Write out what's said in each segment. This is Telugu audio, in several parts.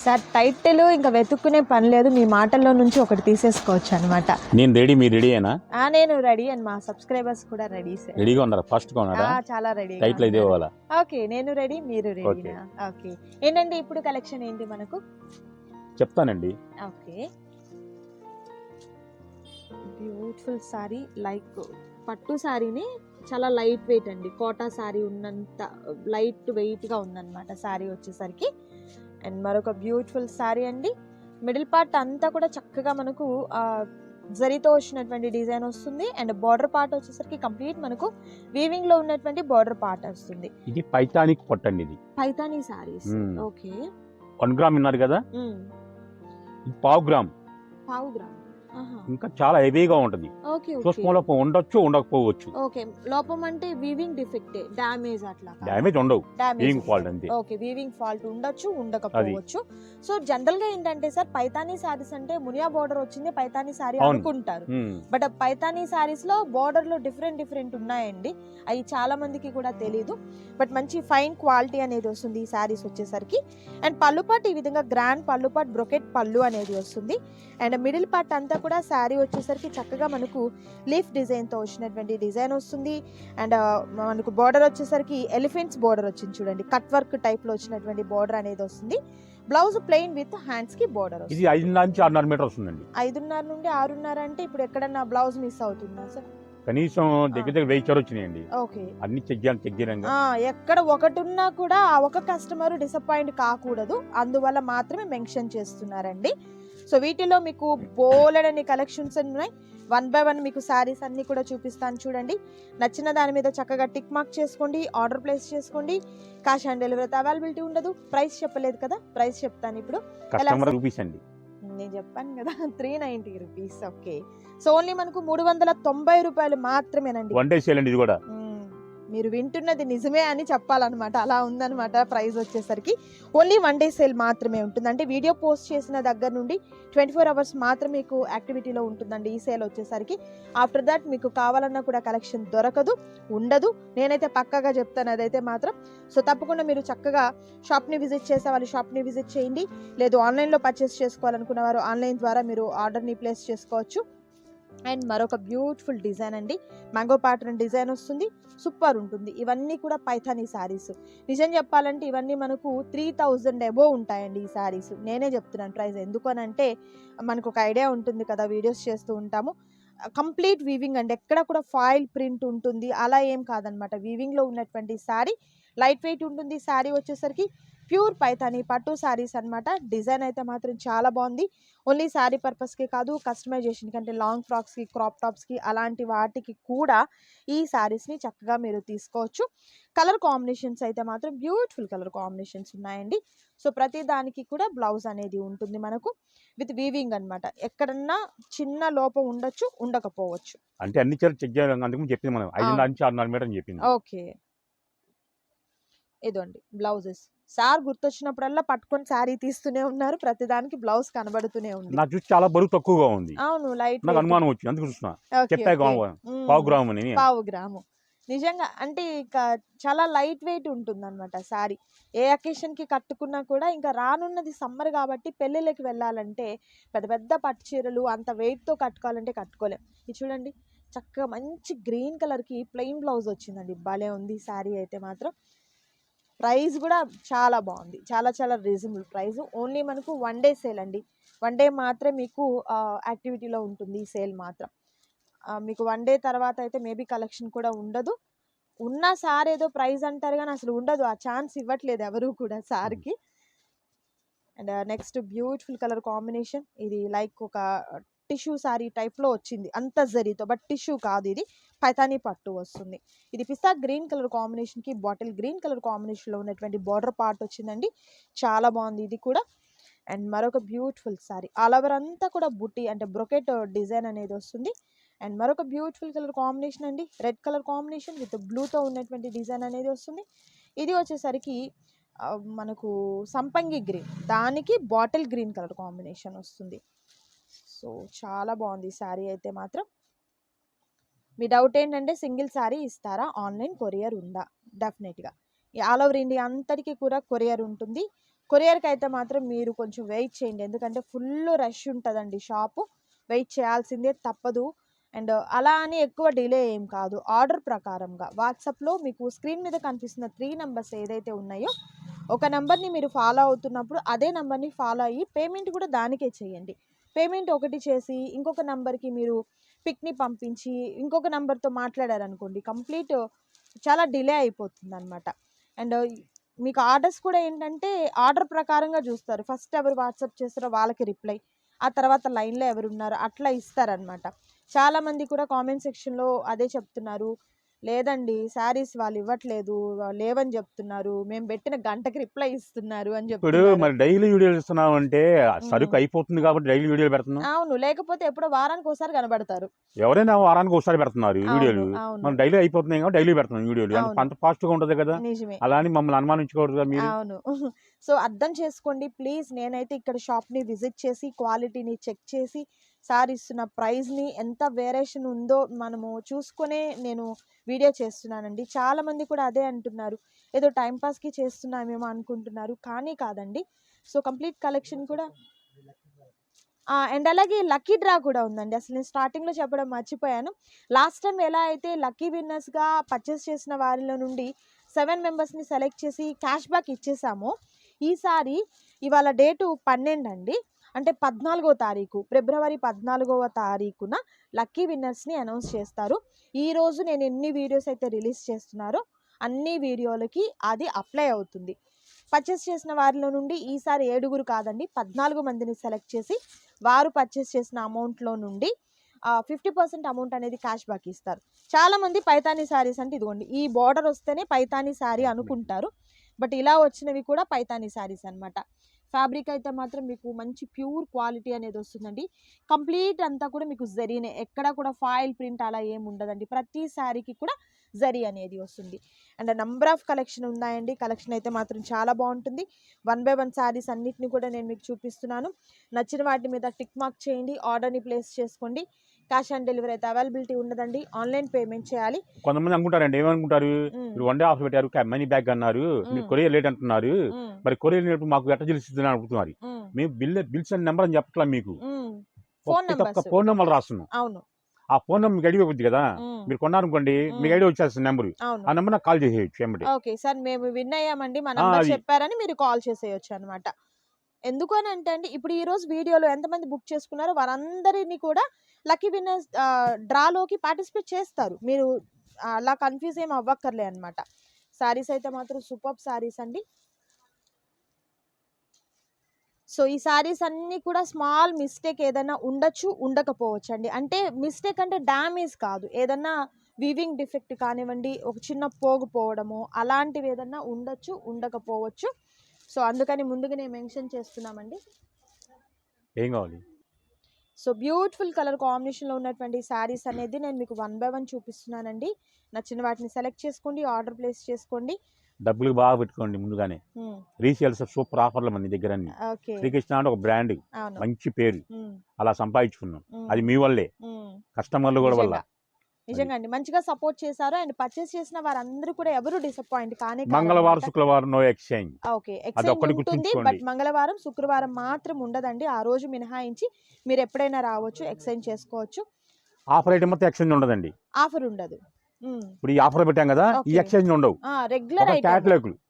సార్ టైటిల్ ఇంకా వెతుక్కునే పని లేదు. మీ మాటల్లో నుంచి ఒకటి తీసేసుకోవచ్చు అనమాట నేను రెడీ మీరు రెడీ అయినా నేను రెడీ అండ్ మా సబ్స్క్రైబర్స్ కూడా రెడీ సార్. రెడీగా ఉన్నారా? ఫస్ట్గా ఉన్నారా? ఆ, చాలా రెడీ టైట్లు అయితే ఇవ్వాలా? ఓకే నేను రెడీ మీరు రెడీ ఓకే. ఏంటండి ఇప్పుడు కలెక్షన్ ఏంటి మనకు? చెప్తానండి. ఓకే. బ్యూటిఫుల్ సారీ లైక్ పట్టు సారీని చాలా లైట్ వెయిట్ అండి. కోటా సారీ ఉన్నంత లైట్ వెయిట్గా ఉందన్నమాట. సారీ వచ్చేసరికి. అండ్ మరొక బ్యూటిఫుల్ సారీ అండి. మిడిల్ పార్ట్ అంతా కూడా చక్కగా మనకు జరీతో వచ్చినటువంటి డిజైన్ వస్తుంది. అండ్ బార్డర్ పార్ట్ వచ్చేసరికి కంప్లీట్ మనకు వీవింగ్లో ఉన్నటువంటి బార్డర్ పార్ట్ వస్తుంది. ఇది పైతానిక్ పొట్టండి ఇది. Paithani saris. Okay. One gram విన్నారు కదా? పావు గ్రామ్. పావు గ్రామ్. ఇంకా చాలా హెవీగా ఉంటుంది. ఓకే సూక్ష్మంలో ఉండొచ్చు ఉండకపోవచ్చు. ఓకే లోపం అంటే వీవింగ్ డిఫెక్ట్ డ్యామేజ్ అట్లా కాదా? డ్యామేజ్ ఉండవు. వీవింగ్. ఫాల్ట్ అంతే. ఓకే వీవింగ్ ఫాల్ట్ ఉండొచ్చు ఉండకపోవచ్చు. సో జనరల్గా ఏంటంటే సార్ పైతానీ సారీస్ అంటే మునియా బోర్డర్ వచ్చింది పైతానీ సారీ. అనుకుంటారు. బట్ పైతానీ సారీస్లో బోర్డర్లో డిఫరెంట్ డిఫరెంట్ ఉన్నాయండి. అవి చాలా మందికి కూడా తెలియదు బట్ మంచి ఫైన్ క్వాలిటీ అనేది వస్తుంది ఈ సారీస్ వచ్చేసరికి. అండ్ పళ్ళు పాట్ ఈ విధంగా గ్రాండ్ పళ్ళు పాట్ బ్రొకెట్ పళ్ళు అనేది వస్తుంది. అండ్ మిడిల్ పార్ట్ అంతా కూడా శారీ వచ్చేసరికి చక్కగా మనకు లీఫ్ డిజైన్తో వచ్చినటువంటి డిజైన్ వస్తుంది. అండ్ మనకు బోర్డర్ వచ్చేసరికి ఎలిఫెంట్స్ బోర్డర్ వచ్చింది చూడండి. కట్ వర్క్ టైప్లో వచ్చినటువంటి బోర్డర్ అనేది వస్తుంది. బ్లౌజ్ ప్లెయిన్ విత్ హ్యాండ్స్కి బోర్డర్ ఇది ఐదు నుంచి ఆరున్నర మీటర్ వస్తుందండి. ఐదున్నర నుండి ఆరున్నర అంటే ఇప్పుడు ఎక్కడన్నా బ్లౌజ్ మిస్ అవుతుందా సార్? కనీసం దగ్గర దగ్గర వెయ్యి చోరు వచ్చినాయండి. ఓకే. అన్ని చెక్ చేయాలి చెక్ ఎక్కడ ఒకటి ఉన్నా కూడా ఒక కస్టమర్ డిసప్పాయింట్ కాకూడదు. అందువల్ల మాత్రమే మెన్షన్ చేస్తున్నారండి. సో వీటిలో మీకు బోలెడని కలెక్షన్స్ ఉన్నాయి. వన్ బై వన్ మీకు శారీస్ అన్ని కూడా చూపిస్తాను చూడండి. నచ్చిన దాని మీద చక్కగా టిక్ మార్క్ చేసుకోండి ఆర్డర్ ప్లేస్ చేసుకోండి. క్యాష్ ఆన్ డెలివరీ అవైలబిలిటీ ఉండదు. ప్రైస్ చెప్పలేదు కదా? ప్రైస్ చెప్తాను ఇప్పుడు. చూపించండి నేను చెప్పాను కదా three ninety rupees okay so only మనకు మూడు వందల తొంభై రూపాయలు మాత్రమేనండి. వన్ డే సేల్ అండి ఇది కూడా. మీరు వింటున్నది నిజమే అని చెప్పాలన్నమాట. అలా ఉందన్నమాట ప్రైస్ వచ్చేసరికి. ఓన్లీ వన్ డే సేల్ మాత్రమే ఉంటుంది. అంటే వీడియో పోస్ట్ చేసిన దగ్గర నుండి ట్వంటీ ఫోర్ అవర్స్ మాత్రం మీకు యాక్టివిటీలో ఉంటుందండి ఈ సేల్ వచ్చేసరికి. ఆఫ్టర్ దాట్ మీకు కావాలన్నా కూడా కలెక్షన్ దొరకదు ఉండదు. నేనైతే పక్కాగా చెప్తాను అదైతే మాత్రం. సో తప్పకుండా మీరు చక్కగా షాప్ని విజిట్ చేసే వాళ్ళు షాప్ని విజిట్ చేయండి. లేదు ఆన్లైన్లో పర్చేస్ చేసుకోవాలనుకున్న వారు ఆన్లైన్ ద్వారా మీరు ఆర్డర్ని ప్లేస్ చేసుకోవచ్చు. అండ్ మరొక బ్యూటిఫుల్ డిజైన్ అండి. మ్యాంగో ప్యాటర్న్ డిజైన్ వస్తుంది. సూపర్ ఉంటుంది. ఇవన్నీ కూడా పైథానీ శారీస్. నిజం చెప్పాలంటే ఇవన్నీ మనకు త్రీ థౌజండ్ ఎబో ఉంటాయండి ఈ శారీస్. నేనే చెప్తున్నాను ప్రైస్. ఎందుకనంటే మనకు ఒక ఐడియా ఉంటుంది కదా వీడియోస్ చేస్తూ ఉంటాము. కంప్లీట్ వీవింగ్ అండి. ఎక్కడ కూడా ఫాయిల్ ప్రింట్ ఉంటుంది. అలా ఏం కాదనమాట. వీవింగ్లో ఉన్నటువంటి శారీ లైట్ వెయిట్ ఉంటుంది. శారీ వచ్చేసరికి ప్యూర్ పైథానీ పట్టు శారీస్ అన్నమాట. డిజైన్ అయితే మాత్రం చాలా బాగుంది. ఓన్లీ శారీ పర్పస్కి కాదు కస్టమైజేషన్కి అంటే లాంగ్ ఫ్రాక్స్కి క్రాప్ టాప్స్కి అలాంటి వాటికి కూడా ఈ శారీస్ని చక్కగా మీరు తీసుకోవచ్చు. కలర్ కాంబినేషన్స్ అయితే మాత్రం బ్యూటిఫుల్ కలర్ కాంబినేషన్స్ ఉన్నాయండి. సో ప్రతి దానికి కూడా బ్లౌజ్ అనేది ఉంటుంది మనకు. విత్ వీవింగ్ అన్నమాట. ఎక్కడన్నా చిన్న లోపం ఉండొచ్చు ఉండకపోవచ్చు. అంటే అన్ని చెక్ చేయాలి చెప్పింది మనం. ఐదు. నుంచి ఆరున్నర మీటర్ చెప్పింది. ఓకే. ఇదండి బ్లౌజెస్. సార్ గుర్తొచ్చినప్పుడల్లా పట్టుకొని శారీ తీస్తూనే ఉన్నారు. ప్రతిదానికి బ్లౌజ్ కనబడుతూనే ఉంది. నాకు చూసి చాలా బరువు తక్కువగా ఉంది. అవును లైట్ నాకు అనుమానం వచ్చింది. అందుకు చూస్తున్నా. చెప్పా పావు గ్రామ్ పావు గ్రాము. నిజంగా అంటే ఇక చాలా లైట్ వెయిట్ ఉంటుంది అనమాట శారీ ఏ అకేషన్కి కట్టుకున్నా కూడా ఇంకా రానున్నది సమ్మర్ కాబట్టి పెళ్ళిళ్ళకి వెళ్ళాలంటే పెద్ద పెద్ద పట్టు చీరలు అంత weight తో కట్టుకోవాలంటే కట్టుకోలేం. ఇది చూడండి చక్కగా మంచి గ్రీన్ కలర్కి ప్లెయిన్ బ్లౌజ్ వచ్చిందండి. భలే ఉంది శారీ అయితే మాత్రం. ప్రైస్ కూడా చాలా బాగుంది. చాలా చాలా రీజనబుల్ ప్రైస్. ఓన్లీ మనకు వన్ డే సేల్ అండి. వన్ డే మాత్రం మీకు యాక్టివిటీలో ఉంటుంది ఈ సేల్ మాత్రం. మీకు వన్ డే తర్వాత అయితే మేబీ కలెక్షన్ కూడా ఉండదు. ఉన్న సార్ ఏదో ప్రైజ్ అంటారు కానీ అసలు ఉండదు. ఆ ఛాన్స్ ఇవ్వట్లేదు ఎవరు కూడా సార్కి. And next beautiful colour combination. ఇది లైక్ ఒక టిష్యూ సారీ టైప్లో వచ్చింది. అంత జరీతో బట్ టిష్యూ కాదు ఇది. పైతానీ పట్టు వస్తుంది. ఇది పిస్తా గ్రీన్ కలర్ కాంబినేషన్కి బాటిల్ గ్రీన్ కలర్ కాంబినేషన్లో ఉన్నటువంటి బార్డర్ పార్ట్ వచ్చిందండి. చాలా బాగుంది ఇది కూడా. అండ్ మరొక బ్యూటిఫుల్ సారీ. ఆల్ ఓవర్ అంతా కూడా బుట్టి అంటే బ్రొకెట్ డిజైన్ అనేది వస్తుంది. అండ్ మరొక బ్యూటిఫుల్ కలర్ కాంబినేషన్ అండి. రెడ్ కలర్ కాంబినేషన్ విత్ బ్లూతో ఉన్నటువంటి డిజైన్ అనేది వస్తుంది. ఇది వచ్చేసరికి మనకు సంపంగి గ్రీన్. దానికి బాటిల్ గ్రీన్ కలర్ కాంబినేషన్ వస్తుంది. సో చాలా బాగుంది శారీ అయితే మాత్రం. మీ డౌట్ ఏంటంటే సింగిల్ శారీ ఇస్తారా? ఆన్లైన్ కొరియర్ ఉందా? డెఫినెట్గా. ఆల్ ఓవర్ ఇండియా అంతటికీ కూడా కొరియర్ ఉంటుంది. కొరియర్కి అయితే మాత్రం మీరు కొంచెం వెయిట్ చేయండి. ఎందుకంటే ఫుల్ రష్ ఉంటుందండి షాపు. వెయిట్ చేయాల్సిందే తప్పదు. అండ్ అలా అని ఎక్కువ డిలే ఏం కాదు. ఆర్డర్ ప్రకారంగా. వాట్సాప్లో మీకు స్క్రీన్ మీద కనిపిస్తున్న త్రీ నెంబర్స్ ఏదైతే ఉన్నాయో ఒక నెంబర్ని మీరు ఫాలో అవుతున్నప్పుడు అదే నెంబర్ని ఫాలో అయ్యి పేమెంట్ కూడా దానికే చేయండి. పేమెంట్ ఒకటి చేసి ఇంకొక నెంబర్కి మీరు పిక్ని పంపించి ఇంకొక నెంబర్తో మాట్లాడారనుకోండి కంప్లీట్ చాలా డిలే అయిపోతుంది అనమాట అండ్ మీకు ఆర్డర్స్ కూడా ఏంటంటే ఆర్డర్ ప్రకారంగా చూస్తారు. ఫస్ట్ ఎవరు వాట్సాప్ చేస్తారో వాళ్ళకి రిప్లై ఆ తర్వాత లైన్లో ఎవరు ఉన్నారో అట్లా ఇస్తారనమాట చాలామంది కూడా కామెంట్ సెక్షన్లో అదే చెప్తున్నారు. లేదండి శారీస్ వాళ్ళు ఇవ్వట్లేదు లేవని చెప్తున్నారు మేము పెట్టిన గంటకి రిప్లై ఇస్తున్నారు అని ఇప్పుడు చెప్తున్నారు. మరి డైలీ వీడియోలు ఇస్తున్నావు అంటే సరుకు. అయిపోతుంది కాబట్టి డైలీ వీడియోలు పెడుతున్నాం అవును లేకపోతే ఎప్పుడో వారానికి ఒకసారి కనబడతారు. ఎవరైనా వారానికి ఒకసారి పెడుతున్నారు వీడియోలు. మనం డైలీ అయిపోతున్నాయి కాబట్టి డైలీ పెడుతున్నాం వీడియోలు. అంత- ఫాస్ట్గా ఉంటది కదా. అలా అని మమ్మల్ని అనుమానించకూడదు కదా మీరు. అవును. సో అర్థం చేసుకోండి ప్లీజ్ నేనైతే ఇక్కడ షాప్ని విజిట్ చేసి క్వాలిటీని చెక్ చేసి సార్ ఇస్తున్న ప్రైస్ని ఎంత వేరియేషన్ ఉందో మనము చూసుకునే నేను వీడియో చేస్తున్నానండి. చాలామంది కూడా అదే అంటున్నారు. ఏదో టైంపాస్కి చేస్తున్నామేమో అనుకుంటున్నారు. కానీ కాదండి. సో కంప్లీట్ కలెక్షన్ కూడా అండ్ అలాగే లక్కీ డ్రా కూడా ఉందండి. అసలు నేను స్టార్టింగ్లో చెప్పడం మర్చిపోయాను. లాస్ట్ టైం ఎలా అయితే లక్కీ విన్నర్స్గా పర్చేస్ చేసిన వారిలో నుండి సెవెన్ మెంబర్స్ని సెలెక్ట్ చేసి క్యాష్ బ్యాక్ ఇచ్చేసాము ఈసారి ఇవాళ డేటు పన్నెండు అండి అంటే పద్నాలుగో తారీఖు ఫిబ్రవరి పద్నాలుగవ తారీఖున లక్కీ విన్నర్స్ని అనౌన్స్ చేస్తారు. ఈ రోజు నేను ఎన్ని వీడియోస్ అయితే రిలీజ్ చేస్తున్నారో అన్ని వీడియోలకి అది అప్లై అవుతుంది. పర్చేస్ చేసిన వారిలో నుండి ఈసారి ఏడుగురు కాదండి పద్నాలుగు మందిని సెలెక్ట్ చేసి వారు పర్చేస్ చేసిన అమౌంట్లో నుండి ఫిఫ్టీ పర్సెంట్ అమౌంట్ అనేది క్యాష్ బ్యాక్ ఇస్తారు. చాలా మంది పైతానీ శారీస్ అంటే ఇదిగోండి ఈ బార్డర్ వస్తేనే పైతానీ శారీ అనుకుంటారు. బట్ ఇలా వచ్చినవి కూడా పైతానీ శారీస్ అన్నమాట. ఫ్యాబ్రిక్ అయితే మాత్రం మీకు మంచి ప్యూర్ క్వాలిటీ అనేది వస్తుందండి. కంప్లీట్ అంతా కూడా మీకు జరీనే ఎక్కడ కూడా ఫాయిల్ ప్రింట్ అలా ఏమి ఉండదండి. ప్రతి శారీకి కూడా జరీ అనేది వస్తుంది. అండ్ నంబర్ ఆఫ్ కలెక్షన్ ఉన్నాయండి. కలెక్షన్ అయితే మాత్రం చాలా బాగుంటుంది. వన్ బై వన్ శారీస్ అన్నిటిని కూడా నేను మీకు చూపిస్తున్నాను. నచ్చిన వాటి మీద టిక్ మార్క్ చేయండి. ఆర్డర్ని ప్లేస్ చేసుకోండి. క్యాష్ ఆన్ డెలివరీ అయితే అవైలబిలిటీ ఉండదండి. ఆన్లైన్ పేమెంట్ చేయాలి. కొంతమంది అనుకుంటారండి ఏమనుకుంటారు. మీరు వన్ డే ఆఫర్ పెట్టారు మనీ బ్యాగ్ అన్నారు మీరు. కొరియర్ లేట్ అంటున్నారు. మరి కొరియర్ లేట్ మాకు ఎట్ట తెలుస్తుంది అని అడుగుతున్నారు. మ్మ్. బిల్ బిల్స్ అని నెంబర్ అని చెప్పట్లా మీకు? ఒక్క ఫోన్ నెంబర్ రాస్తున్నాం అవును. ఆ ఫోన్ నెంబర్ మీకు ఐడి అవుతుంది కదా. మీరు కొన్నారనుకోండి మీకు. ఐడి వచ్చేస్తుంది నెంబర్. ఆ నెంబర్ నాకు కాల్ చేసేయచ్చు ఏమిటి ఓకే సార్ మేము విన్ అయ్యామండి. మా నంబర్. చెప్పారని మీరు కాల్ చేసేయచ్చు అనమాట ఎందుకు అని అంటే అండి ఇప్పుడు ఈ రోజు వీడియోలో ఎంతమంది బుక్ చేసుకున్నారో వారందరినీ కూడా లక్కీ విన్నర్స్ డ్రాలోకి పార్టిసిపేట్ చేస్తారు. మీరు అలా కన్ఫ్యూజ్ ఏం అవ్వక్కర్లే అనమాట శారీస్ అయితే మాత్రం సూపర్ శారీస్ అండి. సో ఈ శారీస్ అన్నీ కూడా స్మాల్ మిస్టేక్ ఏదైనా ఉండొచ్చు ఉండకపోవచ్చు అండి అంటే మిస్టేక్ అంటే డ్యామేజ్ కాదు. ఏదన్నా వీవింగ్ డిఫెక్ట్ కానివ్వండి ఒక చిన్న పోగు పోవడము అలాంటివి ఏదన్నా ఉండొచ్చు ఉండకపోవచ్చు. సో అందుకని ముందుగానే మెన్షన్ చేస్తున్నామండి. ఏం కావాలి? సో బ్యూటిఫుల్ కలర్ కాంబినేషన్లో ఉన్నటువంటి శారీస్ అనేది నేను మీకు వన్ బై వన్ చూపిస్తున్నానండి. నచ్చిన వాటిని సెలెక్ట్ చేసుకోండి ఆర్డర్ ప్లేస్ చేసుకోండి. డబ్బులు బాగా పెట్టుకోండి ముందుగానే. రీసేల్స్ సూపర్ ఆఫర్లు మన దగ్గర శ్రీకృష్ణ అంటే ఒక బ్రాండ్. మంచి పేరు. అలా సంపాదించుకున్నాం. అది మీ వల్లే. కస్టమర్లు కూడా వల్ల. నిజంగా. అండి. మంచిగా సపోర్ట్ చేశారు. అండ్ పర్చేస్ చేసిన వారందరూ కూడా ఎవరు డిసప్పాయింట్ కానీ మంగళవారం శుక్రవారం నో ఎక్స్చేంజ్ ఓకే. ఎక్స్చేంజ్ ఉంటుంది. బట్ మంగళవారం శుక్రవారం మాత్రం ఉండదండి. ఆ రోజు మినహాయించి మీరు ఎప్పుడైనా రావచ్చు ఎక్స్చేంజ్ చేసుకోవచ్చు. ఆఫర్ ఐటమ్ మొత్తం ఎక్స్చేంజ్ ఉండదండి. ఆఫర్ ఉండదు. ఇప్పుడు ఈ ఆఫర్ పెట్టాం కదా ఈ. ఎక్స్చేంజ్ ఉండవు. రెగ్యులర్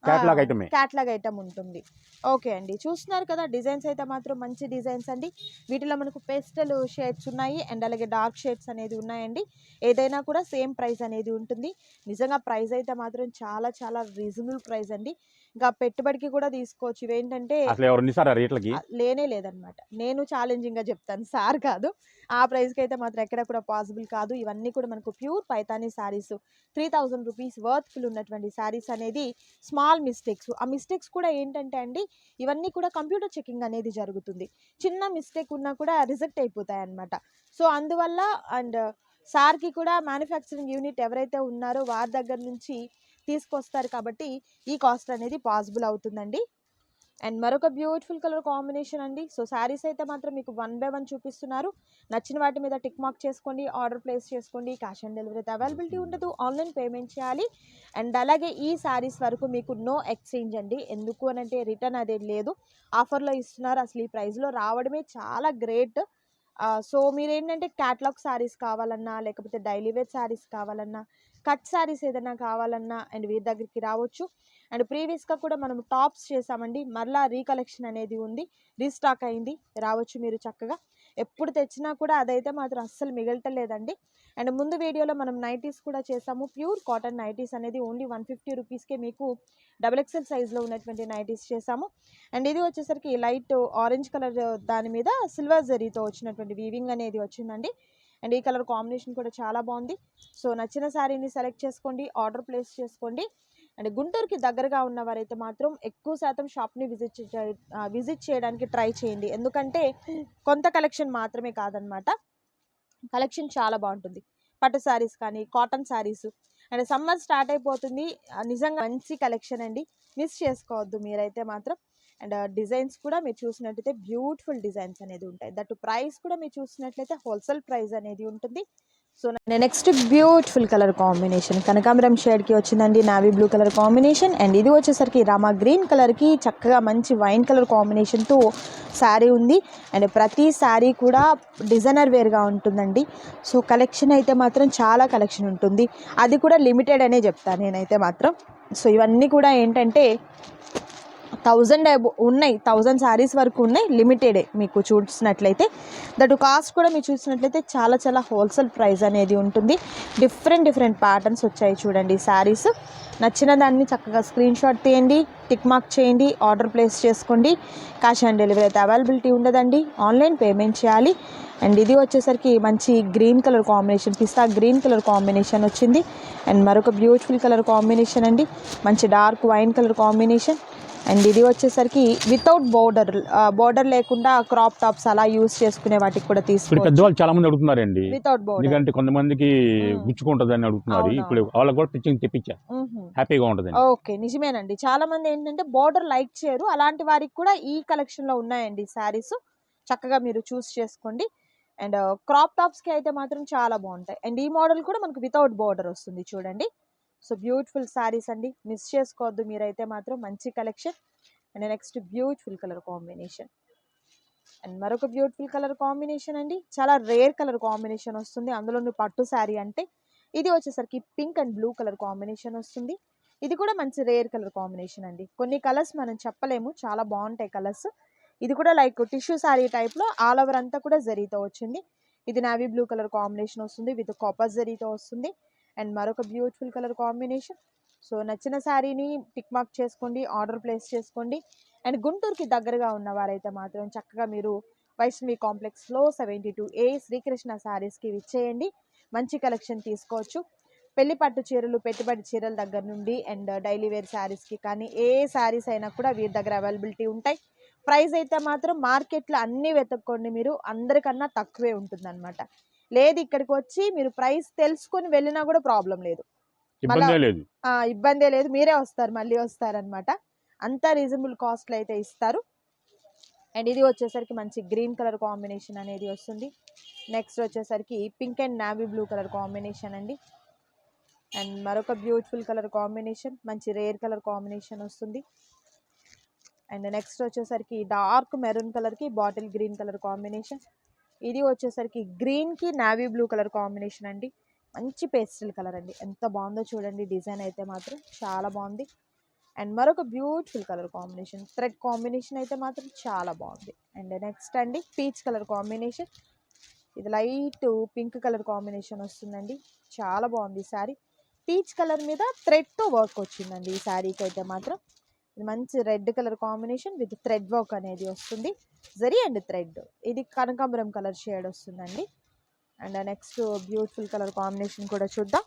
క్యాట్లాగ్ ఐటమే క్యాట్లాగ్ ఐటమ్ ఉంటుంది. ఓకే అండి. చూస్తున్నారు కదా డిజైన్స్ అయితే మాత్రం మంచి డిజైన్స్ అండి. వీటిలో మనకు పేస్టల్ షేడ్స్ ఉన్నాయి అండ్ అలాగే డార్క్ షేడ్స్ అనేది ఉన్నాయండి. ఏదైనా కూడా సేమ్ ప్రైస్ అనేది ఉంటుంది. నిజంగా ప్రైస్ అయితే మాత్రం చాలా చాలా రీజనబుల్ ప్రైస్ అండి. ఇంకా పెట్టుబడికి కూడా తీసుకోవచ్చు. ఇవేంటంటే లేనే లేదనమాట. నేను ఛాలెంజింగ్గా చెప్తాను. సార్ కాదు. ఆ ప్రైస్కి అయితే మాత్రం ఎక్కడ కూడా పాసిబుల్ కాదు. ఇవన్నీ కూడా మనకు pure Paithani saris three thousand rupees worthful ఉన్నటువంటి శారీస్ అనేది స్మాల్ మిస్టేక్స్ ఆ మిస్టేక్స్ కూడా ఏంటంటే అండి ఇవన్నీ కూడా కంప్యూటర్ చెకింగ్ అనేది జరుగుతుంది. చిన్న మిస్టేక్ ఉన్నా కూడా రిజెక్ట్ అయిపోతాయి అన్నమాట. సో అందువల్ల అండ్ సార్కి కూడా మ్యానుఫ్యాక్చరింగ్ యూనిట్ ఎవరైతే ఉన్నారో వారి దగ్గర నుంచి తీసుకొస్తారు కాబట్టి ఈ కాస్ట్ అనేది పాసిబుల్ అవుతుందండి. అండ్ మరొక బ్యూటిఫుల్ కలర్ కాంబినేషన్ అండి. సో శారీస్ అయితే మాత్రం మీకు వన్ బై వన్ చూపిస్తున్నారు. నచ్చిన వాటి మీద టిక్ మార్క్ చేసుకోండి ఆర్డర్ ప్లేస్ చేసుకోండి క్యాష్ ఆన్ డెలివరీ అయితే అవైలబిలిటీ ఉండదు ఆన్లైన్ పేమెంట్ చేయాలి. అండ్ అలాగే ఈ శారీస్ వరకు మీకు నో ఎక్స్చేంజ్ అండి. ఎందుకు అని అంటే రిటర్న్ అదే లేదు. ఆఫర్లో ఇస్తున్నారు. అసలు ఈ ప్రైస్లో రావడమే చాలా గ్రేట్ సో uh, మీరు ఏంటంటే క్యాట్లాగ్ శారీస్ కావాలన్నా లేకపోతే డైలీ వేర్ శారీస్ కావాలన్నా కట్ శారీస్ ఏదైనా కావాలన్నా అండ్ వీరి దగ్గరికి రావచ్చు. అండ్ ప్రీవియస్గా కూడా మనం టాప్స్ చేసామండి. మరలా రీకలెక్షన్ అనేది ఉంది. రీస్టాక్ అయింది. రావచ్చు మీరు చక్కగా. ఎప్పుడు తెచ్చినా కూడా అదైతే మాత్రం అస్సలు మిగలటలేదండి. అండ్ ముందు వీడియోలో మనం నైటీస్ కూడా చేసాము. ప్యూర్ కాటన్ నైటీస్ అనేది ఓన్లీ వన్ ఫిఫ్టీ రూపీస్కే మీకు డబుల్ ఎక్సెల్ సైజ్లో ఉన్నటువంటి నైటీస్ చేసాము. అండ్ ఇది వచ్చేసరికి లైట్ ఆరెంజ్ కలర్ దాని మీద సిల్వర్ జరీతో వచ్చినటువంటి వీవింగ్ అనేది వచ్చిందండి. అండ్ ఈ కలర్ కాంబినేషన్ కూడా చాలా బాగుంది. సో నచ్చిన శారీని సెలెక్ట్ చేసుకోండి ఆర్డర్ ప్లేస్ చేసుకోండి. అండ్ గుంటూరుకి దగ్గరగా ఉన్నవారైతే మాత్రం ఎక్కువ శాతం షాప్ని విజిట్ విజిట్ చేయడానికి ట్రై చేయండి. ఎందుకంటే కొంత కలెక్షన్ మాత్రమే కాదనమాట. కలెక్షన్ చాలా బాగుంటుంది. పట్టు శారీస్ కానీ cotton saris. And summer start అయిపోతుంది. నిజంగా మంచి కలెక్షన్ అండి. మిస్ చేసుకోవద్దు మీరైతే మాత్రం. అండ్ డిజైన్స్ కూడా మీరు చూసినట్టయితే బ్యూటిఫుల్ డిజైన్స్ అనేది ఉంటాయి. దట్ ప్రైస్ కూడా మీరు చూసినట్లయితే హోల్సేల్ ప్రైస్ అనేది ఉంటుంది. So next beautiful colour combination. కనకాంబరం షేడ్కి వచ్చిందండి navy blue colour combination. And ఇది వచ్చేసరికి రామా గ్రీన్ కలర్కి చక్కగా మంచి వైన్ కలర్ కాంబినేషన్తో శారీ ఉంది. అండ్ ప్రతి శారీ కూడా డిజైనర్ వేర్గా ఉంటుందండి. సో కలెక్షన్ అయితే మాత్రం చాలా కలెక్షన్ ఉంటుంది. అది కూడా లిమిటెడ్ అనే చెప్తాను నేనైతే మాత్రం. సో ఇవన్నీ కూడా ఏంటంటే థౌజండ్ ఉన్నాయి. థౌజండ్ శారీస్ వరకు ఉన్నాయి. లిమిటెడే మీకు చూసినట్లయితే. దట్ కాస్ట్ కూడా మీరు చూసినట్లయితే చాలా చాలా హోల్సేల్ ప్రైస్ అనేది ఉంటుంది. డిఫరెంట్ డిఫరెంట్ ప్యాటర్న్స్ వచ్చాయి చూడండి శారీస్. నచ్చిన దాన్ని చక్కగా స్క్రీన్ షాట్ తీయండి టిక్ మార్క్ చేయండి ఆర్డర్ ప్లేస్ చేసుకోండి. క్యాష్ ఆన్ డెలివరీ అయితే అవైలబిలిటీ ఉండదండి. ఆన్లైన్ పేమెంట్ చేయాలి. అండ్ ఇది వచ్చేసరికి మంచి గ్రీన్ కలర్ కాంబినేషన్ పిస్తా గ్రీన్ కలర్ కాంబినేషన్ వచ్చింది. అండ్ మరొక బ్యూటిఫుల్ కలర్ కాంబినేషన్ అండి. మంచి dark wine colour combination and ఇది వచ్చేసరికి వితౌట్ బోర్డర్ బోర్డర్ లేకుండా క్రాప్ టాప్స్ అలా యూస్ చేసుకునే వాటికి కూడా తీసుకోవచ్చు. పెద్దవాళ్ళు చాలా మంది అడుగుతున్నారండి. వితౌట్ బోర్డర్ ఎందుకంటే కొంతమందికి మ్మ్. గుచ్చుకుంటది అని అడుగుతున్నారు. ఇప్పుడు వాళ్ళకి కూడా స్టిచ్చింగ్ తెప్పించా. హ్యాపీగా ఉంటదండి. ఓకే నిజమేనండి. చాలా మంది ఏంటంటే బోర్డర్ లైక్ చేయరు. అలాంటి వారికి కూడా ఈ కలెక్షన్లో ఉన్నాయండి శారీస్ చక్కగా మీరు చూస్ చేసుకోండి. అండ్ క్రాప్ టాప్స్కి అయితే మాత్రం చాలా బాగుంటాయి. అండ్ ఈ మోడల్ కూడా మనకు వితౌట్ బోర్డర్ వస్తుంది చూడండి. సో బ్యూటిఫుల్ శారీస్ అండి. మిస్ చేసుకోవద్దు మీరైతే మాత్రం. మంచి collection. And next beautiful colour combination. And మరొక బ్యూటిఫుల్ కలర్ కాంబినేషన్ అండి. చాలా రేర్ కలర్ కాంబినేషన్ వస్తుంది. అందులో పట్టు శారీ అంటే ఇది వచ్చేసరికి pink and blue colour combination వస్తుంది. ఇది కూడా మంచి రేర్ కలర్ కాంబినేషన్ అండి. కొన్ని కలర్స్ మనం చెప్పలేము. చాలా బాగుంటాయి కలర్స్. ఇది కూడా లైక్ టిష్యూ శారీ టైప్లో ఆల్ ఓవర్ అంతా కూడా జరీతో వచ్చింది. ఇది నావీ బ్లూ కలర్ కాంబినేషన్ వస్తుంది. విత్ కాపర్ జరీతో వస్తుంది. అండ్ మరొక బ్యూటిఫుల్ కలర్ కాంబినేషన్ సో నచ్చిన శారీని టిక్ మార్క్ చేసుకోండి ఆర్డర్ ప్లేస్ చేసుకోండి. అండ్ గుంటూరుకి దగ్గరగా ఉన్నవారైతే మాత్రం చక్కగా మీరు వైష్ణవి కాంప్లెక్స్లో సెవెంటీ టూ ఏ శ్రీకృష్ణ శారీస్కి విచ్చేయండి. మంచి కలెక్షన్ తీసుకోవచ్చు. పెళ్ళి పట్టు చీరలు పెట్టుబడి చీరల దగ్గర నుండి అండ్ డైలీ వేర్ శారీస్కి కానీ ఏ శారీస్ అయినా కూడా వీరి దగ్గర అవైలబిలిటీ ఉంటాయి. ప్రైస్ అయితే మాత్రం మార్కెట్లో అన్నీ వెతుక్కోండి మీరు. అందరికన్నా తక్కువే ఉంటుందన్నమాట. లేదు ఇక్కడికి వచ్చి మీరు ప్రైస్ తెలుసుకొని వెళ్ళినా కూడా ప్రాబ్లం లేదు. ఇబ్బందే లేదు. ఆ, ఇబ్బందే లేదు. మీరే వస్తారు మళ్ళీ వస్తారనమాట అంత రీజనబుల్ కాస్ట్లో అయితే ఇస్తారు. అండ్ ఇది వచ్చేసరికి మంచి గ్రీన్ కలర్ కాంబినేషన్ అనేది వస్తుంది. నెక్స్ట్ వచ్చేసరికి pink and navy blue colour combination అండి. అండ్ మరొక బ్యూటిఫుల్ కలర్ కాంబినేషన్ మంచి రేర్ కలర్ కాంబినేషన్ వస్తుంది. అండ్ నెక్స్ట్ వచ్చేసరికి డార్క్ మెరూన్ కలర్కి బాటిల్ గ్రీన్ కలర్ కాంబినేషన్. ఇది వచ్చేసరికి గ్రీన్కి నావీ బ్లూ కలర్ కాంబినేషన్ అండి. మంచి పేస్టల్ కలర్ అండి. ఎంత బాగుందో చూడండి. డిజైన్ అయితే మాత్రం చాలా బాగుంది. అండ్ మరొక beautiful colour combination. Thread combination అయితే మాత్రం చాలా బాగుంది. అండ్ నెక్స్ట్ అండి పీచ్ కలర్ కాంబినేషన్. ఇది లైట్ పింక్ కలర్ కాంబినేషన్ వస్తుందండి. చాలా బాగుంది ఈ శారీ పీచ్ కలర్ మీద థ్రెడ్తో వర్క్ వచ్చిందండి ఈ శారీకి అయితే మాత్రం. ఇది మంచి red colour combination with thread work అనేది వస్తుంది. Zari and thread. ఇది కనకాంబరం కలర్ షేడ్ వస్తుందండి. And next beautiful colour combination కూడా చూద్దాం.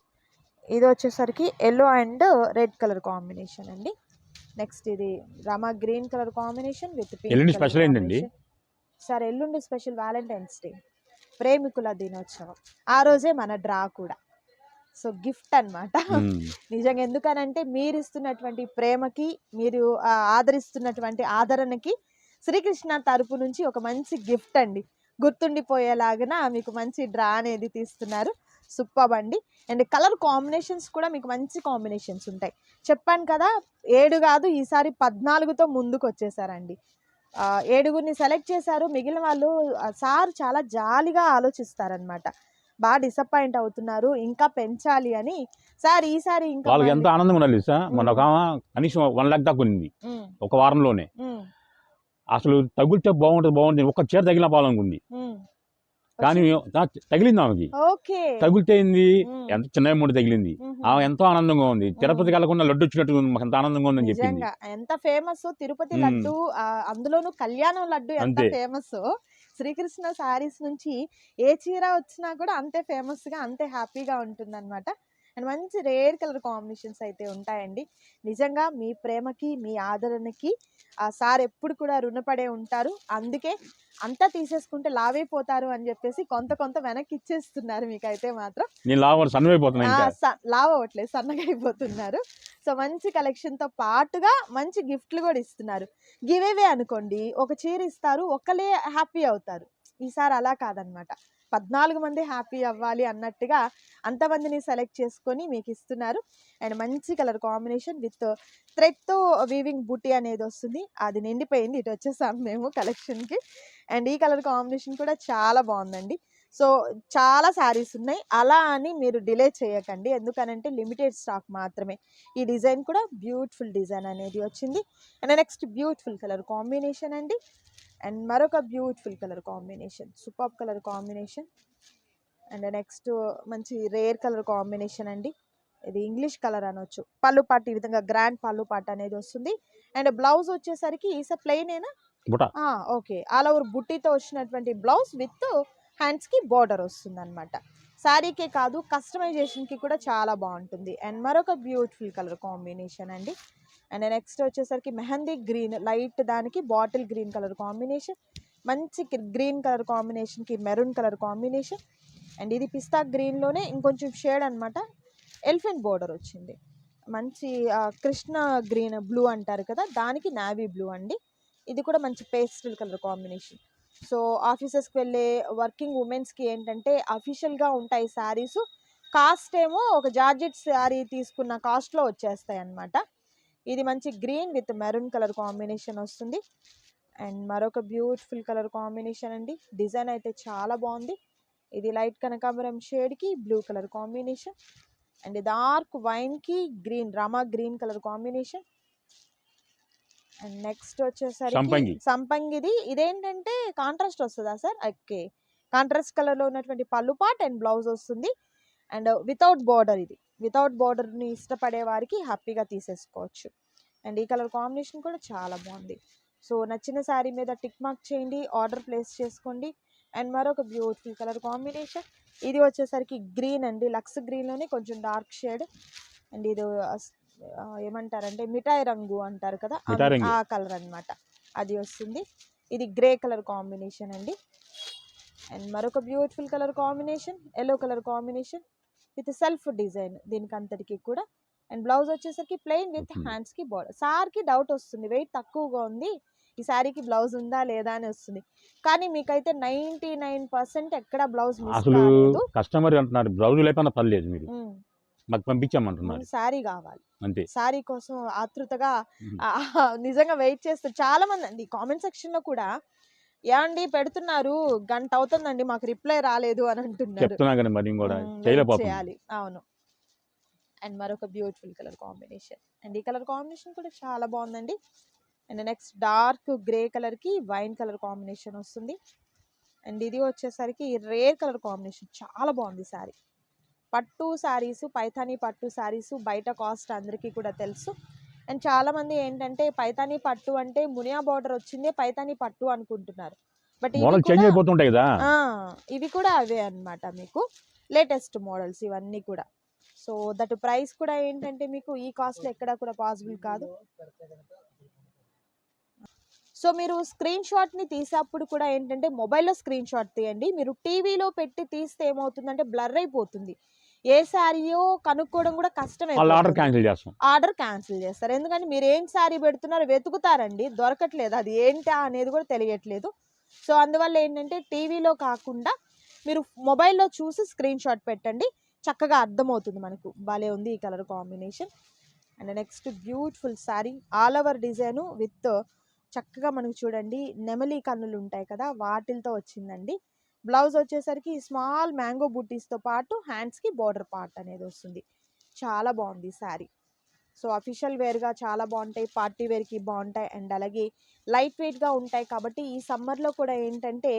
ఇది వచ్చేసరికి yellow and red colour combination అండి. నెక్స్ట్ ఇది రమా గ్రీన్ కలర్ కాంబినేషన్ విత్ ఎల్లుండి special ఏంటండి? సార్ ఎల్లుండి స్పెషల్ వ్యాలంటైన్స్ డే ప్రేమికుల దినోత్సవం. ఆ రోజే మన డ్రా కూడా. సో గిఫ్ట్ అన్నమాట. ఉమ్. నిజంగా ఎందుకనంటే మీరు ఇస్తున్నటువంటి ప్రేమకి మీరు ఆదరిస్తున్నటువంటి ఆదరణకి శ్రీకృష్ణ తరపు నుంచి ఒక మంచి గిఫ్ట్ అండి. గుర్తుండిపోయేలాగా మీకు మంచి డ్రా అనేది తీస్తున్నారు. సూపర్ అండి. అండ్ కలర్ కాంబినేషన్స్ కూడా మీకు మంచి కాంబినేషన్స్ ఉంటాయి. చెప్పాను కదా ఏడు కాదు ఈసారి పద్నాలుగుతో ముందుకు వచ్చేసారండి ఏడుగురిని సెలెక్ట్ చేశారు. మిగిలిన వాళ్ళు సార్ చాలా జాలిగా ఆలోచిస్తారనమాట బాగా డిసప్పాయింట్ అవుతున్నారు. ఇంకా పెంచాలి అని. సార్ ఈసారి ఇంకా వాళ్ళకి ఎంత ఆనందంగా ఉండాలి సార్ మొన్న ఉమ్. ఒక కనీసం వన్ లాక్ దాకా ఉమ్, ఒక వారంలోనే. అసలు తగిలితే బాగుంటుంది బాగుంటుంది. ఒక్క చీర తగిలిన పాలనుకుంది. కానీ తగిలింది ఆమెకి. ఓకే. తగిలితే ఏంది? ఉమ్, ఎంత చిన్న మూడు తగిలింది. ఆమె ఎంతో ఆనందంగా ఉంది. తిరుపతికి వెళ్ళకుండా లడ్డు వచ్చినట్టు మాకు ఎంత ఆనందంగా ఉందని చెప్పింది. ఎంత ఫేమస్ తిరుపతి. లడ్డు అందులోనూ కళ్యాణం లడ్డు ఎంత. ఫేమస్? శ్రీకృష్ణ సారీస్ నుంచి ఏ చీర వచ్చినా కూడా అంతే ఫేమస్గా అంతే హ్యాపీగా ఉంటుంది అనమాట అండ్ మంచి రేర్ కలర్ కాంబినేషన్స్ అయితే ఉంటాయండి. నిజంగా మీ ప్రేమకి మీ ఆదరణకి ఆ సార్ ఎప్పుడు కూడా రుణపడే ఉంటారు. అందుకే అంతా తీసేసుకుంటే లావైపోతారు అని చెప్పేసి కొంత కొంత వెనక్కి ఇచ్చేస్తున్నారు మీకైతే మాత్రం. లావ్ అవ్వట్లేదు సన్నగా అయిపోతున్నారు సో మంచి కలెక్షన్తో పాటుగా మంచి గిఫ్ట్లు కూడా ఇస్తున్నారు. గివేవే అనుకోండి ఒక చీర ఇస్తారు ఒక్కలే హ్యాపీ అవుతారు. ఈసారి అలా కాదనమాట. పద్నాలుగు మంది హ్యాపీ అవ్వాలి అన్నట్టుగా అంతమందిని సెలెక్ట్ చేసుకొని మీకు ఇస్తున్నారు. అండ్ మంచి కలర్ కాంబినేషన్ విత్ థ్రెడ్తో వీవింగ్ బుట్టి అనేది వస్తుంది. అది నిండిపోయింది. ఇటు వచ్చేసాం మేము కలెక్షన్కి. అండ్ ఈ కలర్ కాంబినేషన్ కూడా చాలా బాగుందండి. సో చాలా శారీస్ ఉన్నాయి. అలా అని మీరు డిలే చేయకండి. ఎందుకనంటే లిమిటెడ్ స్టాక్ మాత్రమే. ఈ డిజైన్ కూడా బ్యూటిఫుల్ డిజైన్ అనేది వచ్చింది. And next beautiful colour combination అండి. అండ్ మరొక beautiful colour combination super colour combination. And next మంచి రేర్ కలర్ కాంబినేషన్ అండి. ఇది ఇంగ్లీష్ కలర్ అనొచ్చు. పళ్ళు పాటు ఈ విధంగా గ్రాండ్ పళ్ళు పాటు అనేది వస్తుంది. అండ్ బ్లౌజ్ వచ్చేసరికి ఈస ప్లెయిన్ ఏనా? ఓకే. ఆల్ ఓవర్ బుట్టితో వచ్చినటువంటి బ్లౌజ్ విత్ హ్యాండ్స్కి బార్డర్ వస్తుంది అనమాట శారీకే కాదు కస్టమైజేషన్కి కూడా చాలా బాగుంటుంది. అండ్ మరొక బ్యూటిఫుల్ కలర్ కాంబినేషన్ అండి. అండ్ నెక్స్ట్ వచ్చేసరికి మెహందీ గ్రీన్ లైట్ దానికి బాటిల్ గ్రీన్ కలర్ కాంబినేషన్. మంచి గ్రీన్ కలర్ కాంబినేషన్కి మెరూన్ కలర్ కాంబినేషన్. అండ్ ఇది పిస్తా గ్రీన్లోనే ఇంకొంచెం షేడ్ అనమాట ఎలిఫెంట్ బోర్డర్ వచ్చింది. మంచి కృష్ణ గ్రీన్ బ్లూ అంటారు కదా దానికి నావీ బ్లూ అండి. ఇది కూడా మంచి పేస్టల్ కలర్ కాంబినేషన్. సో ఆఫీసెస్కి వెళ్ళే వర్కింగ్ ఉమెన్స్కి ఏంటంటే అఫీషియల్గా ఉంటాయి శారీస్. కాస్ట్ ఏమో ఒక జార్జెట్ శారీ తీసుకున్న కాస్ట్లో వచ్చేస్తాయి అన్నమాట ఇది మంచి green with maroon colour combination వస్తుంది. అండ్ మరొక బ్యూటిఫుల్ కలర్ కాంబినేషన్ అండి. డిజైన్ అయితే చాలా బాగుంది. ఇది లైట్ కనకాంబరం షేడ్కి blue colour combination. And dark వైన్కి green Rama green colour combination. And next వచ్చేసరికి సంపంగి. సంపంగిది. ఇదేంటంటే కాంట్రాస్ట్ వస్తుందా సార్? ఓకే కాంట్రాస్ట్ కలర్లో ఉన్నటువంటి పళ్ళు పాట్ అండ్ బ్లౌజ్ వస్తుంది. అండ్ వితౌట్ బార్డర్ ఇది. వితౌట్ బార్డర్ని ఇష్టపడే వారికి హ్యాపీగా తీసేసుకోవచ్చు. అండ్ ఈ కలర్ కాంబినేషన్ కూడా చాలా బాగుంది. సో నచ్చిన శారీ మీద టిక్ మార్క్ చేయండి ఆర్డర్ ప్లేస్ చేసుకోండి. అండ్ మరొక బ్యూటిఫుల్ కలర్ కాంబినేషన్. ఇది వచ్చేసరికి గ్రీన్ అండి. లక్స్ గ్రీన్లోనే కొంచెం డార్క్ షేడ్. అండ్ ఇది ఏమంటారంటే మిఠాయి రంగు అంటారు కదా ఆ- కలర్ అన్నమాట. అది వస్తుంది. ఇది గ్రే కలర్ కాంబినేషన్ అండి. అండ్ మరొక beautiful colour combination yellow colour combination. With self design దీనికి అంతటికి కూడా. అండ్ బ్లౌజ్ వచ్చేసరికి ప్లెయిన్ విత్ వచ్చింది. హ్యాండ్స్కి బార్డర్. సార్కి డౌట్ వస్తుంది. వెయిట్ తక్కువగా ఉంది. ఈ శారీకి బ్లౌజ్ ఉందా లేదా అని వస్తుంది. కానీ మీకైతే నైంటీ నైన్ పర్సెంట్ ఎక్కడ బ్లౌజ్ అసలు కస్టమర్ అంటున్నారు బ్లౌజ్ లేకపోయినా పర్లేదు మీరు. మాకు పంపించామంటున్నారు. శారీ కావాలి. అంతే. శారీ కోసం ఆతృతగా నిజంగా వెయిట్ చేస్తారు చాలా మంది అండి కామెంట్ సెక్షన్లో కూడా ఏమండి పెడుతున్నారు? గంట అవుతుందండి మాకు రిప్లై రాలేదు అని అంటున్నారు చెప్తున్నా కానీ మరి కూడా చేయాలి? అవును. అండ్ మరొక బ్యూటిఫుల్ కలర్ కాంబినేషన్. అండ్ ఈ కలర్ కాంబినేషన్ కూడా చాలా బాగుందండి. అండ్ నెక్స్ట్ డార్క్ గ్రే కలర్కి వైన్ కలర్ కాంబినేషన్ వస్తుంది. అండ్ ఇది వచ్చేసరికి రేర్ కలర్ కాంబినేషన్. చాలా బాగుంది శారీ. పట్టు శారీస్ పైథానీ పట్టు శారీస్ బయట కాస్ట్ అందరికీ కూడా తెలుసు. అండ్ చాలామంది ఏంటంటే పైథానీ పట్టు అంటే మునియా బార్డర్ వచ్చిందే పైథానీ పట్టు అనుకుంటున్నారు. బట్ మోడల్ చేంజ్ అయిపోతుంటాయి కదా? ఆ, ఇవి కూడా అవే అన్నమాట మీకు. లేటెస్ట్ మోడల్స్ ఇవన్నీ కూడా. సో దట్ ప్రైస్ కూడా ఏంటంటే మీకు ఈ కాస్ట్లో ఎక్కడ కూడా పాసిబుల్ కాదు. సో మీరు స్క్రీన్ షాట్ని తీసేప్పుడు కూడా ఏంటంటే మొబైల్లో స్క్రీన్ షాట్ తీయండి. మీరు టీవీలో పెట్టి తీస్తే ఏమవుతుందంటే బ్లర్ అయిపోతుంది. ఏ శారీయో కనుక్కోవడం కూడా కష్టం వాళ్ళ ఆర్డర్. క్యాన్సిల్ చేస్తాం. ఆర్డర్ క్యాన్సిల్ చేస్తారు. ఎందుకంటే మీరు ఏం శారీ పెడుతున్నారో వెతుకుతారండి. దొరకట్లేదు. అది ఏంటా అనేది కూడా తెలియట్లేదు. సో అందువల్ల ఏంటంటే టీవీలో కాకుండా మీరు మొబైల్లో చూసి స్క్రీన్ షాట్ పెట్టండి. చక్కగా అర్థమవుతుంది మనకు. భలే ఉంది ఈ colour combination. And next beautiful sari. All over design with చక్కగా మనకు చూడండి. నెమలి కన్నులు ఉంటాయి కదా వాటిలతో వచ్చిందండి. బ్లౌజ్ వచ్చేసరికి స్మాల్ మ్యాంగో బుట్టీస్తో పాటు హ్యాండ్స్కి బార్డర్ పార్ట్ అనేది వస్తుంది. చాలా బాగుంది శారీ. సో అఫీషియల్ వేర్గా చాలా బాగుంటాయి పార్టీ వేర్కి బాగుంటాయి అండ్ అలాగే లైట్ వెయిట్గా ఉంటాయి కాబట్టి ఈ సమ్మర్లో కూడా ఏంటంటే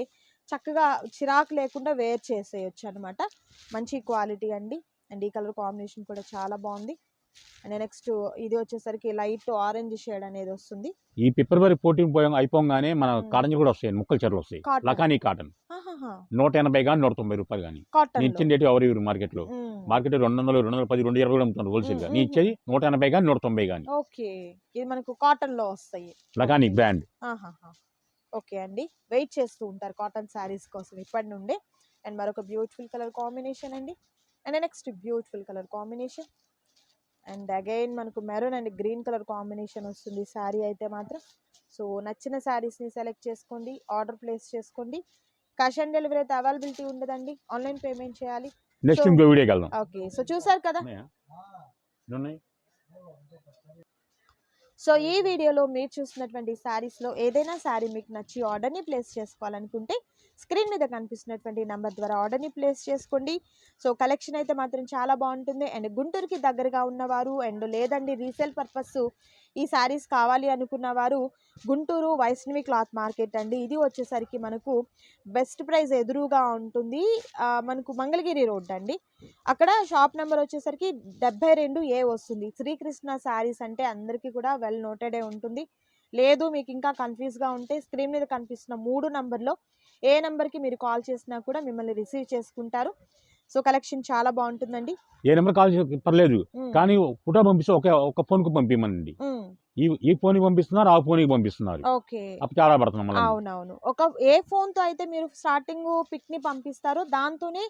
చక్కగా చిరాకు లేకుండా వేర్ చేసేయచ్చు అనమాట మంచి క్వాలిటీ అండి. అండ్ ఈ కలర్ కాంబినేషన్ కూడా చాలా బాగుంది. అండ్ నెక్స్ట్ ఇది వచ్చేసరికి లైట్ ఆరెంజ్ షేడ్ అనేది వస్తుంది. ఈ ఫిబ్రవరి ఫోర్టీన్ పోయి అయిపోగానే మన. కాటన్ కూడా వస్తాయి ముక్కల చీరలు వస్తాయి. లకానీ కాటన్. నూట ఎనభై కానీ నూట తొంభై రూపాయలు కానీ నేను ఇచ్చిన రేటు ఎవరు ఇవ్వరు మార్కెట్లో మార్కెట్ రెండు వందలు రెండు వందల పది రెండు ఇరవై కూడా అమ్ముతున్నారు హోల్సేల్గా. నేను. ఇచ్చేది నూట ఎనభై కానీ నూట తొంభై కానీ ఓకే. ఇది మనకు కాటన్లో వస్తాయి లకానీ బ్రాండ్. ఓకే అండి. వెయిట్ చేస్తూ ఉంటారు కాటన్ శారీస్ కోసం ఇప్పటి నుండే. అండ్ మరొక బ్యూటిఫుల్ కలర్ కాంబినేషన్ అండి. And next beautiful colour combination. And again మనకు maroon and green colour combination వస్తుంది శారీ అయితే మాత్రం. సో నచ్చిన శారీస్ని సెలెక్ట్ చేసుకోండి. ఆర్డర్ ప్లేస్ చేసుకోండి. క్యాష్ ఆన్ డెలివరీ అయితే అవైలబిలిటీ ఉండదండి. ఆన్లైన్ పేమెంట్ చేయాలి. నెక్స్ట్ ఇంకో వీడియోకి వెళ్దాం ఓకే. సో చూసారు కదా? సో ఈ వీడియోలో మీరు చూస్తున్నటువంటి శారీస్లో ఏదైనా శారీ మీకు నచ్చి ఆర్డర్ని ప్లేస్ చేసుకోవాలనుకుంటే స్క్రీన్ మీద కనిపిస్తున్నటువంటి నెంబర్ ద్వారా ఆర్డర్ని ప్లేస్ చేసుకోండి. సో కలెక్షన్ అయితే మాత్రం చాలా బాగుంటుంది. అండ్ గుంటూరుకి దగ్గరగా ఉన్నవారు అండ్ లేదండి రీసేల్ పర్పస్ ఈ శారీస్ కావాలి అనుకున్న వారు గుంటూరు వైష్ణవి క్లాత్ మార్కెట్ అండి. ఇది వచ్చేసరికి మనకు బెస్ట్ ప్రైస్ ఎదురుగా ఉంటుంది. మనకు మంగళగిరి రోడ్ అండి. అక్కడ షాప్ నెంబర్ వచ్చేసరికి డెబ్బై రెండు ఏ వస్తుంది. శ్రీకృష్ణ శారీస్ అంటే అందరికీ కూడా వెల్ నోటెడే ఉంటుంది. లేదు మీకు ఇంకా కన్ఫ్యూజ్గా ఉంటే స్క్రీన్ మీద కనిపిస్తున్న మూడు నంబర్లో ఏ నెంబర్కి మీరు కాల్ చేసినా కూడా మిమ్మల్ని రిసీవ్ చేసుకుంటారు. సో కలెక్షన్ చాలా బాగుంటుందండి. ఏ నెంబర్ కాల్ చేసి పర్లేదు. కానీ ఫోటో పంపిస్తే ఒక ఒక ఫోన్కు ఉమ్, ఈ ఈ ఫోన్ పంపిస్తున్నారు ఆ ఫోన్ పంపిస్తున్నారు. ఓకే. అప్పుడు చాలా పడుతున్నాం అవునవును. ఒక ఏ ఫోన్తో అయితే మీరు స్టార్టింగ్ పిక్ని పంపిస్తారో దాంతోనే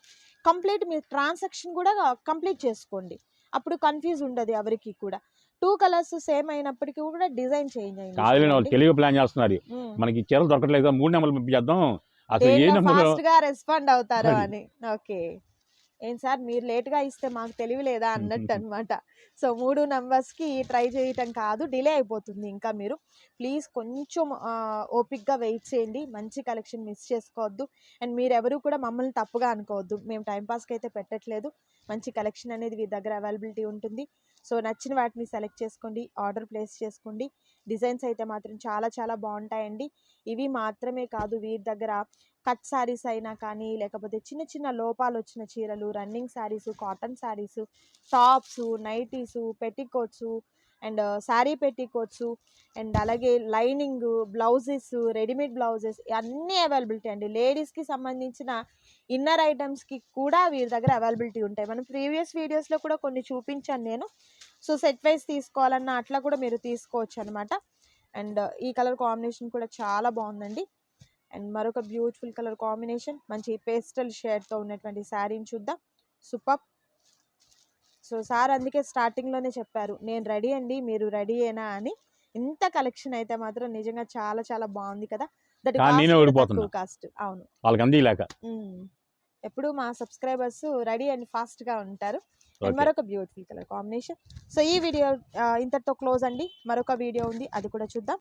కంప్లీట్ మీరు ట్రాన్సాక్షన్ కూడా కంప్లీట్ చేసుకోండి. అప్పుడు కన్ఫ్యూజ్ ఉండదు ఎవరికి కూడా. టూ కలర్స్ సేమ్ అయినప్పటికీ కూడా డిజైన్ చేంజ్ అయింది కాదు వాళ్ళు. తెలివిగా ప్లాన్ చేస్తున్నారు. మనకి చీరలు దొరకట్లేదు మూడు నెంబర్లు పంపించేద్దాం. అసలు ఏ నెంబర్ రెస్పాండ్ అవుతారో. అని. ఓకే. ఏం సార్ మీరు లేట్గా ఇస్తే మాకు తెలివి లేదా? అన్నట్టు అనమాట సో మూడు నంబర్స్కి ట్రై చేయటం కాదు డిలే అయిపోతుంది ఇంకా మీరు. ప్లీజ్ కొంచెం ఓపిక్గా వెయిట్ చేయండి. మంచి కలెక్షన్ మిస్ చేసుకోవద్దు. అండ్ మీరెవరూ కూడా మమ్మల్ని తప్పుగా అనుకోవద్దు. మేము టైంపాస్కి అయితే పెట్టట్లేదు. మంచి కలెక్షన్ అనేది మీ దగ్గర అవైలబిలిటీ ఉంటుంది. సో నచ్చిన వాటిని సెలెక్ట్ చేసుకోండి. ఆర్డర్ ప్లేస్ చేసుకోండి. డిజైన్స్ అయితే మాత్రం చాలా చాలా బాగుంటాయండి. ఇవి మాత్రమే కాదు వీరి దగ్గర కట్ శారీస్ అయినా కానీ లేకపోతే చిన్న చిన్న లోపాలు వచ్చిన చీరలు running saris cotton saris tops nighties petticoats and uh, sari petticoats and అలాగే లైనింగ్ బ్లౌజెస్ రెడీమేడ్ బ్లౌజెస్ అన్నీ అవైలబిలిటీ అండి. లేడీస్కి సంబంధించిన ఇన్నర్ ఐటమ్స్కి కూడా వీరి దగ్గర అవైలబిలిటీ ఉంటాయి. మనం ప్రీవియస్ వీడియోస్లో కూడా కొన్ని చూపించాను నేను. సో సెట్ వైజ్ తీసుకోవాలన్నా అట్లా కూడా మీరు తీసుకోవచ్చు అనమాట అండ్ ఈ కలర్ కాంబినేషన్ కూడా చాలా బాగుందండి. అండ్ మరొక బ్యూటిఫుల్ కలర్ కాంబినేషన్ మంచి పేస్టల్ షేడ్తో ఉన్నటువంటి శారీని చూద్దాం. సూపర్. సో సార్ అందుకే స్టార్టింగ్లోనే చెప్పారు నేను రెడీ అండి మీరు రెడీయేనా అని. ఇంత కలెక్షన్ అయితే మాత్రం నిజంగా చాలా చాలా బాగుంది కదా. దట్. కాస్ట్ అవును. వాళ్ళకి. ఎప్పుడు మా సబ్స్క్రైబర్స్ రెడీ అండ్ ఫాస్ట్గా ఉంటారు. మరొక బ్యూటిఫుల్ కలర్ కాంబినేషన్. సో ఈ వీడియో ఇంతటితో క్లోజ్ అండి. మరొక వీడియో ఉంది అది కూడా చూద్దాం.